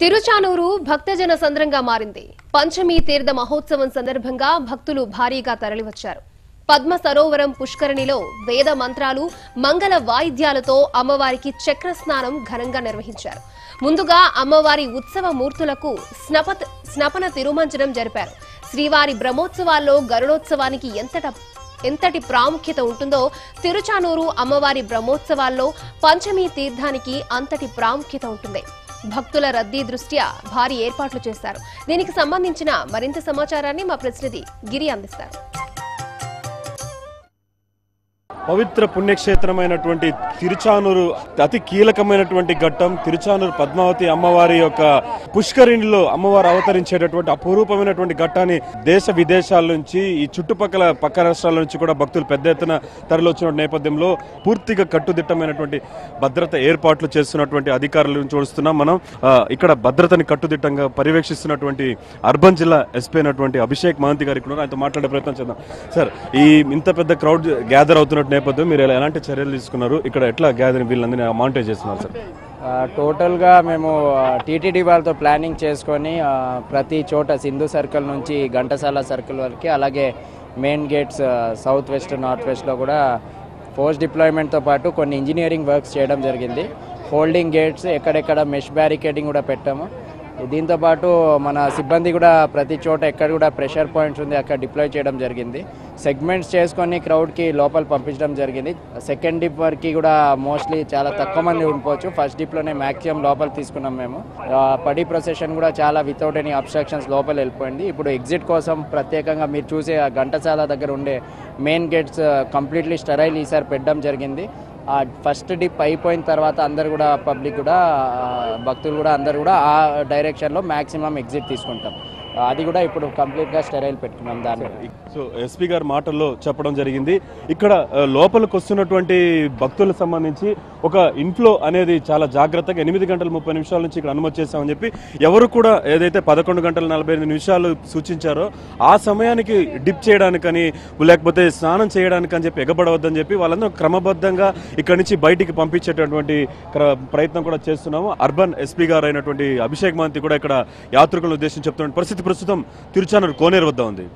తిరుచానూరు భక్తజన సంద్రంగా మారింది. పంచమి తీర్థ మహోత్సవం సందర్భంగా భక్తులు భారీగా తరలివచ్చారు. పద్మ సరోవరం పుష్కరిణిలో వేద మంత్రాలు మంగళ వాయిద్యాలతో అమ్మవారికి చక్ర స్నానం ఘనంగా నిర్వహించారు. ముందుగా అమ్మవారి ఉత్సవ మూర్తులకు స్నపత్ స్నపన తిరుమంజనం జరిపారు. శ్రీవారి బ్రహ్మోత్సవాల్లో గరుడోత్సవానికి ఎంతట ఎంతటి ప్రాముఖ్యత ఉంటుందో తిరుచానూరు అమ్మవారి బ్రహ్మోత్సవాల్లో పంచమీ తీర్థానికి అంతటి ప్రాముఖ్యత ఉంటుంది. భక్తుల రద్దీ దృష్ట్యా భారీ ఏర్పాట్లు చేశారు. దీనికి సంబంధించిన మరింత సమాచారాన్ని మా ప్రతినిధి గిరి అందిస్తారు. పవిత్ర పుణ్యక్షేత్రమైనటువంటి తిరుచానూరు అతి కీలకమైనటువంటి ఘట్టం తిరుచానూరు పద్మావతి అమ్మవారి యొక్క పుష్కరిణిలో అమ్మవారు అవతరించేటటువంటి అపురూపమైనటువంటి ఘట్టాన్ని దేశ విదేశాల నుంచి ఈ చుట్టుపక్కల పక్క రాష్ట్రాల నుంచి కూడా భక్తులు పెద్ద ఎత్తున తరలివచ్చిన నేపథ్యంలో పూర్తిగా కట్టుదిట్టమైనటువంటి భద్రత ఏర్పాట్లు చేస్తున్నటువంటి అధికారులను చూస్తున్నాం మనం. ఇక్కడ భద్రతని కట్టుదిట్టంగా పర్యవేక్షిస్తున్నటువంటి అర్బన్ జిల్లా ఎస్పీ అయినటువంటి అభిషేక్ మహంతి గారు ఇక్కడ ఆయనతో మాట్లాడే ప్రయత్నం చేద్దాం. సార్ ఈ ఇంత పెద్ద క్రౌడ్ గ్యాదర్ అవుతున్నట్టు నేపథ్యం మీరు ఎలాంటి చర్యలు తీసుకున్నారు? ఇక్కడ ఎట్లా గ్యాదరింగ్ వీళ్ళందరినీ మానిటర్ చేస్తున్నారు సార్ టోటల్గా మేము టీటీడీ వాళ్ళతో ప్లానింగ్ చేసుకొని ప్రతి చోట సింధు సర్కిల్ నుంచి ఘంటసాల సర్కిల్ వరకు అలాగే main gates south west north వెస్ట్లో కూడా పోస్ట్ డిప్లాయ్మెంట్తో పాటు కొన్ని ఇంజనీరింగ్ వర్క్స్ చేయడం జరిగింది. హోల్డింగ్ గేట్స్ ఎక్కడెక్కడ మెష్ బ్యారికేడింగ్ కూడా పెట్టాము. దీంతోపాటు మన సిబ్బంది కూడా ప్రతి చోట ఎక్కడ కూడా ప్రెషర్ పాయింట్స్ ఉంది అక్కడ డిప్లాయ్ చేయడం జరిగింది. సెగ్మెంట్స్ చేసుకొని క్రౌడ్కి లోపల పంపించడం జరిగింది. సెకండ్ డిప్ వరకు కూడా మోస్ట్లీ చాలా తక్కువ మంది ఉండిపోవచ్చు. ఫస్ట్ డిప్లోనే మ్యాక్సిమం లోపల తీసుకున్నాం మేము. పడి ప్రొసెషన్ కూడా చాలా వితౌట్ ఎనీ అబ్స్ట్రక్షన్స్ లోపల వెళ్ళిపోయింది. ఇప్పుడు ఎగ్జిట్ కోసం ప్రత్యేకంగా మీరు చూసే ఆ ఘంటసాల దగ్గర ఉండే మెయిన్ గేట్స్ కంప్లీట్లీ స్టెరైల్ ఈసారి పెట్టడం జరిగింది. ఆ ఫస్ట్ డిప్ అయిపోయిన తర్వాత అందరు కూడా పబ్లిక్ కూడా భక్తులు కూడా అందరు కూడా ఆ డైరెక్షన్లో మ్యాక్సిమం ఎగ్జిట్ తీసుకుంటాం. అది కూడా ఇప్పుడు కంప్లీట్గా స్టెరైల్ పెట్టుకున్నాం దాన్ని. సో ఎస్పీ గారి మాటల్లో చెప్పడం జరిగింది. ఇక్కడ లోపలికి వస్తున్నటువంటి భక్తులకు సంబంధించి ఒక ఇన్ఫ్లో అనేది చాలా జాగ్రత్తగా ఎనిమిది గంటల ముప్పై నిమిషాల నుంచి ఇక్కడ అనుమతి చేస్తామని చెప్పి ఎవరు కూడా ఏదైతే పదకొండు గంటల నలభై ఎనిమిది నిమిషాలు సూచించారో ఆ సమయానికి డిప్ చేయడానికని లేకపోతే స్నానం చేయడానికని చెప్పి ఎగబడవద్దని చెప్పి వాళ్ళందరూ క్రమబద్ధంగా ఇక్కడ నుంచి బయటికి పంపించేటటువంటి ప్రయత్నం కూడా చేస్తున్నాము. అర్బన్ ఎస్పీ గారు అయినటువంటి అభిషేక్ మహంతి కూడా ఇక్కడ యాత్రికులను ఉద్దేశించి చెప్తున్న పరిస్థితి ప్రస్తుతం తిరుచానూరు కోనేరు వద్ద ఉంది.